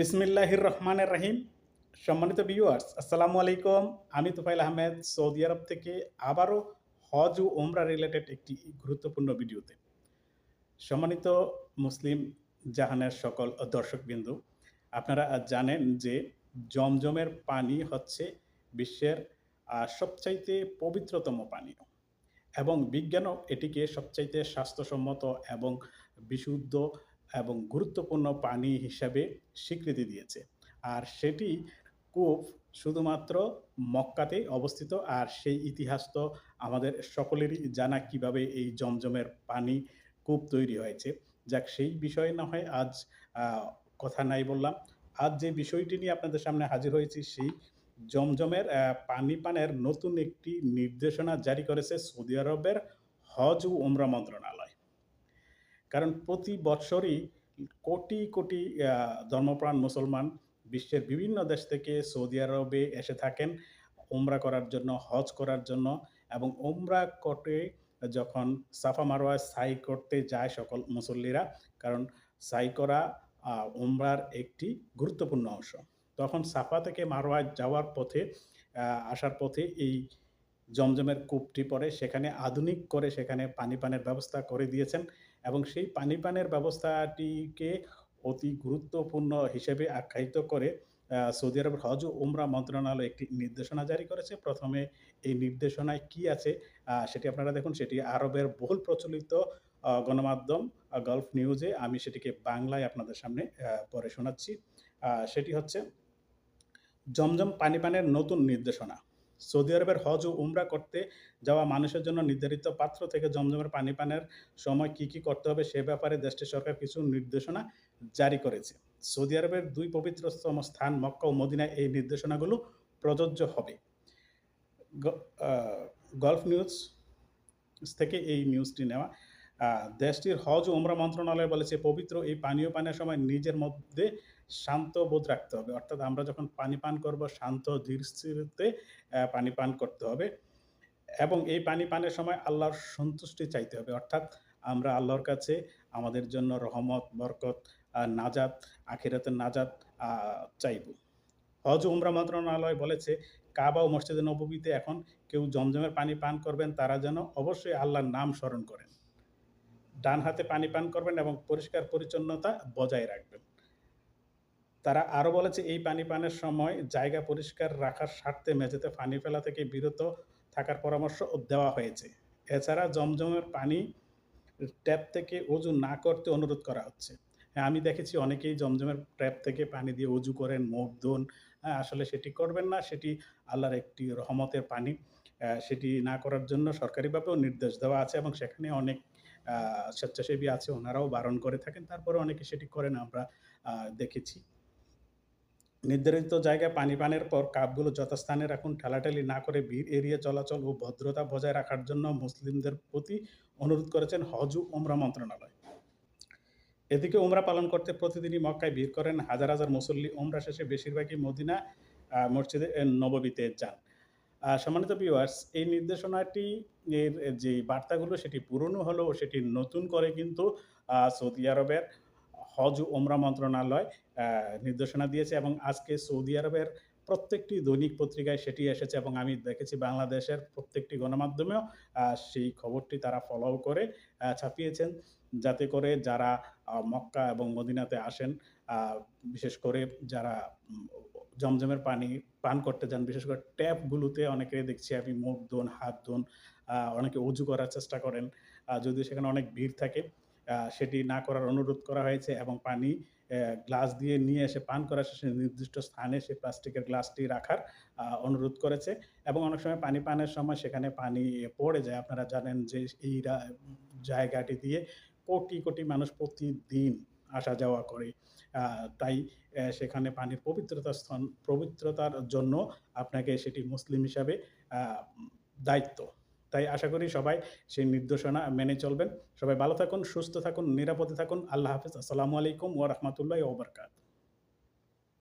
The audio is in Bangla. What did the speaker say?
বিসমিল্লাহির রহমানের রহিম। সম্মানিত ভিউয়ার্স আসসালামু আলাইকুম। আমি তুফাইল আহমেদ, সৌদি আরব থেকে আবারও হজ ও ওমরা রিলেটেড একটি গুরুত্বপূর্ণ ভিডিওতে। সম্মানিত মুসলিম জাহানের সকল দর্শকবিন্দু, আপনারা জানেন যে জমজমের পানি হচ্ছে বিশ্বের সবচাইতে পবিত্রতম পানীয়। এবং বিজ্ঞানও এটিকে সবচাইতে স্বাস্থ্যসম্মত এবং বিশুদ্ধ এবং গুরুত্বপূর্ণ পানি হিসাবে স্বীকৃতি দিয়েছে। আর সেটি কূপ শুধুমাত্র মক্কাতেই অবস্থিত, আর সেই ইতিহাস তো আমাদের সকলেরই জানা কীভাবে এই জমজমের পানি কূপ তৈরি হয়েছে। যাক, সেই বিষয়ে না হয় আজ কথা নাই বললাম। আজ যে বিষয়টি নিয়ে আপনাদের সামনে হাজির হয়েছি, সেই জমজমের পানি পানের নতুন একটি নির্দেশনা জারি করেছে সৌদি আরবের হজ ও ওমরা মন্ত্রণালয়। কারণ প্রতি বৎসরই কোটি কোটি ধর্মপ্রাণ মুসলমান বিশ্বের বিভিন্ন দেশ থেকে সৌদি আরবে এসে থাকেন ওমরা করার জন্য, হজ করার জন্য এবং ওমরা করতে যখন সাফা মারোয়ায় সাই করতে যায় সকল মুসল্লিরা, কারণ সাই করা ওমরার একটি গুরুত্বপূর্ণ অংশ। তখন সাফা থেকে মারোয়ায় যাওয়ার পথে আসার পথে এই জমজমের কূপটি পড়ে, সেখানে আধুনিক করে সেখানে পানি পানের ব্যবস্থা করে দিয়েছেন। এবং সেই পানি পানের ব্যবস্থাটিকে অতি গুরুত্বপূর্ণ হিসেবে আখ্যায়িত করে সৌদি আরবের হজ উমরা মন্ত্রণালয় একটি নির্দেশনা জারি করেছে। প্রথমে এই নির্দেশনায় কি আছে সেটি আপনারা দেখুন। সেটি আরবের বহুল প্রচলিত গণমাধ্যম গলফ নিউজে আমি সেটিকে বাংলায় আপনাদের সামনে পড়ে শোনাচ্ছি। সেটি হচ্ছে, জমজম পানি পানের নতুন নির্দেশনা। সৌদি আরবের হজ ও উমরা করতে যাওয়া মানুষের জন্য নির্ধারিত পাত্র থেকে জমজমের পানি পানের সময় কি কি করতে হবে সে ব্যাপারে দেশটির সরকার কিছু নির্দেশনা জারি করেছে। সৌদি আরবের দুই পবিত্রতম স্থান মক্কা ও মদিনায় এই নির্দেশনাগুলো প্রযোজ্য হবে। গল্ফ নিউজ থেকে এই নিউজটি নেওয়া দেশটির হজ ও উমরা মন্ত্রণালয় বলেছে, পবিত্র এই পানীয় পানের সময় নিজের মধ্যে শান্ত বোধ রাখতে হবে। অর্থাৎ আমরা যখন পানি পান করব, শান্ত ধীর স্থিরতে পানি পান করতে হবে এবং এই পানি পানের সময় আল্লাহর সন্তুষ্টি চাইতে হবে। অর্থাৎ আমরা আল্লাহর কাছে আমাদের জন্য রহমত, বরকত নাজাত, আখিরাতের নাজাত চাইব। হজ উমরা মন্ত্রণালয় বলেছে, কাবা ও মসজিদে নববীতে এখন কেউ জমজমের পানি পান করবেন, তারা যেন অবশ্যই আল্লাহর নাম স্মরণ করেন। ডান হাতে পানি পান করবেন এবং পরিষ্কার পরিচ্ছন্নতা বজায় রাখবেন। তারা আরও বলেছে এই পানি পানের সময় জায়গা পরিষ্কার রাখার স্বার্থে মেঝেতে পানি ফেলা থেকে বিরত থাকার পরামর্শ দেওয়া হয়েছে। এছাড়া জমজমের পানি ট্যাপ থেকে অজু না করতে অনুরোধ করা হচ্ছে। হ্যাঁ আমি দেখেছি অনেকেই জমজমের ট্যাপ থেকে পানি দিয়ে অজু করেন মুখ ধোন। হ্যাঁ, আসলে সেটি করবেন না সেটি আল্লাহর একটি রহমতের পানি। সেটি না করার জন্য সরকারিভাবেও নির্দেশ দেওয়া আছে এবং সেখানে অনেক স্বেচ্ছাসেবী আছে, ওনারাও বারণ করে থাকেন। তারপরে অনেকে সেটি করেন, আমরা দেখেছি। নির্ধারিত জায়গায় পানি পানের পর কাপগুলো যথাস্থানে রাখুন। ঠেলাঠেলি না করে ভিড় এড়িয়ে চলাচল ও ভদ্রতা বজায় রাখার জন্য মুসলিমদের প্রতি অনুরোধ করেছেন হজ উমরা মন্ত্রণালয়। এদিকে উমরা পালন করতে প্রতিদিনই মক্কায় ভিড় করেন হাজার হাজার মুসল্লি। উমরা শেষে বেশিরভাগই মদিনা মসজিদে নববীতে যান। সম্মানিত ভিউয়ার্স এই নির্দেশনাটি এর যে বার্তাগুলো সেটি পুরনো হলেও সেটি নতুন করে কিন্তু সৌদি আরবের হজ ওমরা মন্ত্রণালয় নির্দেশনা দিয়েছে এবং আজকে সৌদি আরবের প্রত্যেকটি দৈনিক পত্রিকায় সেটি এসেছে এবং আমি দেখেছি বাংলাদেশের প্রত্যেকটি গণমাধ্যমেও সেই খবরটি তারা ফলো করে ছাপিয়েছেন। যাতে করে যারা মক্কা এবং মদিনাতে আসেন বিশেষ করে যারা জমজমের পানি পান করতে যান, বিশেষ করে ট্যাপগুলোতে অনেকে দেখছি আমি মুখ ধোন, হাত ধোন অনেকে উজু করার চেষ্টা করেন যদিও সেখানে অনেক ভিড় থাকে সেটি না করার অনুরোধ করা হয়েছে এবং পানি গ্লাস দিয়ে নিয়ে এসে পান করার শেষে নির্দিষ্ট স্থানে সেই প্লাস্টিকের গ্লাসটি রাখার অনুরোধ করেছে এবং অনেক সময় পানি পানের সময় সেখানে পানি পড়ে যায়। আপনারা জানেন যে এই জায়গাটি দিয়ে কোটি কোটি মানুষ প্রতিদিন আসা যাওয়া করে। তাই সেখানে পানির পবিত্রতা স্থান, পবিত্রতার জন্য আপনাকে সেটি মুসলিম হিসাবে দায়িত্ব। তাই আশা করি সবাই সেই নির্দেশনা মেনে চলবেন। সবাই ভালো থাকুন, সুস্থ থাকুন, নিরাপদে থাকুন। আল্লাহ হাফিজ। আসসালামু আলাইকুম ওয়া রাহমাতুল্লাহি ওয়া বারাকাতুহু।